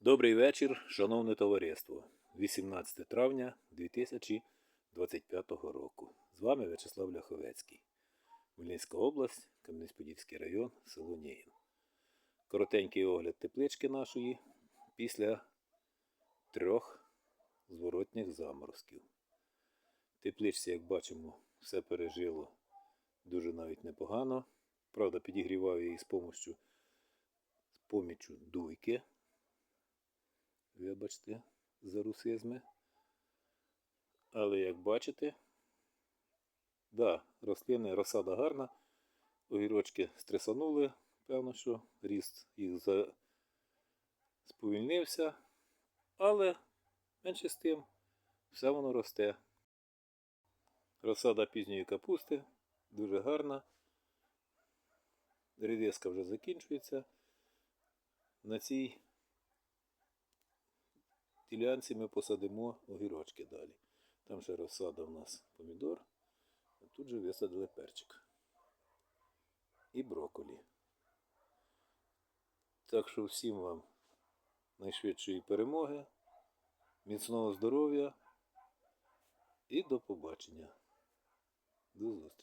Добрий вечір, шановне товариство. 18 травня 2025 року. З вами В'ячеслав Ляховецький. Хмельницька область, Кам'янець-Подільський район, село Нєгін. Коротенький огляд теплички нашої після трьох зворотніх заморозків. Тепличці, як бачимо, все пережило дуже навіть непогано. Правда, підігрівав її з помощю з поміччю дуйки. Вибачте за русизми. Але як бачите, да, рослини, розсада гарна. Огірочки стресанули, певно, що ріст їх за... сповільнився. Але менше з тим, все воно росте. Розсада пізньої капусти дуже гарна. Редиска вже закінчується. На цій ділянці ми посадимо огірочки далі. Там ще розсада в нас помідор, а тут же висадили перчик. І брокколі. Так що всім вам найшвидшої перемоги, міцного здоров'я і до побачення. До зустрічі!